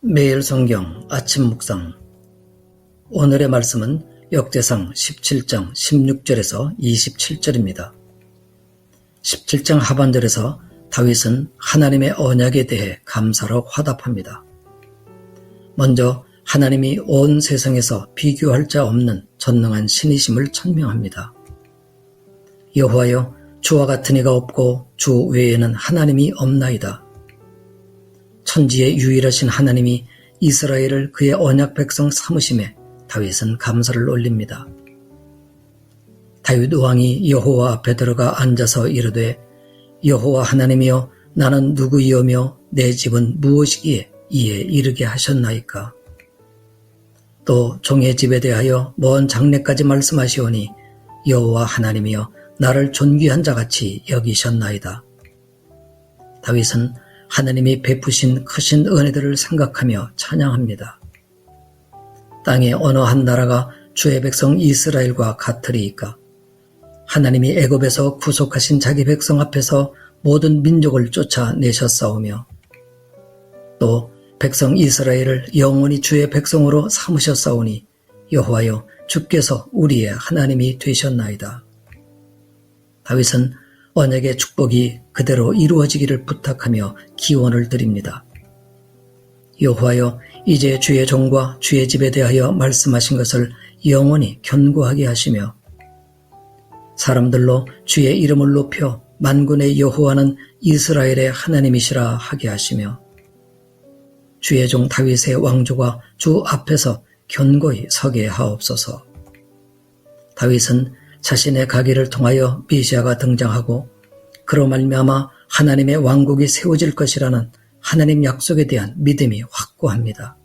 매일 성경 아침 묵상 오늘의 말씀은 역대상 17장 16절에서 27절입니다. 17장 하반절에서 다윗은 하나님의 언약에 대해 감사로 화답합니다. 먼저 하나님이 온 세상에서 비교할 자 없는 전능한 신이심을 천명합니다. 여호와여 주와 같은 이가 없고 주 외에는 하나님이 없나이다. 천지의 유일하신 하나님이 이스라엘을 그의 언약 백성 삼으심에 다윗은 감사를 올립니다. 다윗 왕이 여호와 앞에 들어가 앉아서 이르되 여호와 하나님이여 나는 누구이오며 내 집은 무엇이기에 이에 이르게 하셨나이까 또 종의 집에 대하여 먼 장래까지 말씀하시오니 여호와 하나님이여 나를 존귀한 자같이 여기셨나이다. 다윗은 하나님이 베푸신 크신 은혜들을 생각하며 찬양합니다. 땅의 어느 한 나라가 주의 백성 이스라엘과 같으리이까 하나님이 애굽에서 구속하신 자기 백성 앞에서 모든 민족을 쫓아내셨사오며 또 백성 이스라엘을 영원히 주의 백성으로 삼으셨사오니 여호와여 주께서 우리의 하나님이 되셨나이다. 다윗은 언약의 축복이 그대로 이루어지기를 부탁하며 기원을 드립니다. 여호와여 이제 주의 종과 주의 집에 대하여 말씀하신 것을 영원히 견고하게 하시며 사람들로 주의 이름을 높여 만군의 여호와는 이스라엘의 하나님이시라 하게 하시며 주의 종 다윗의 왕조가 주 앞에서 견고히 서게 하옵소서. 다윗은 자신의 가기를 통하여 미시아가 등장하고 그로 말미암아 하나님의 왕국이 세워질 것이라는 하나님 약속에 대한 믿음이 확고합니다.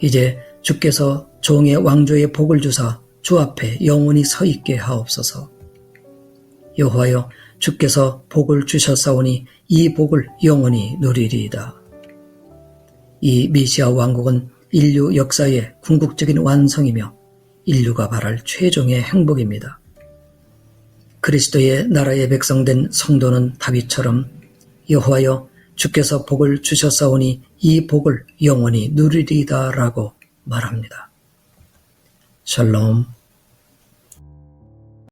이제 주께서 종의 왕조의 복을 주사 주 앞에 영원히 서 있게 하옵소서. 여호와여 주께서 복을 주셨사오니 이 복을 영원히 누리리이다. 이 미시아 왕국은 인류 역사의 궁극적인 완성이며 인류가 바랄 최종의 행복입니다. 그리스도의 나라의 백성된 성도는 다윗처럼 여호와여 주께서 복을 주셨사오니 이 복을 영원히 누리리다라고 말합니다. 샬롬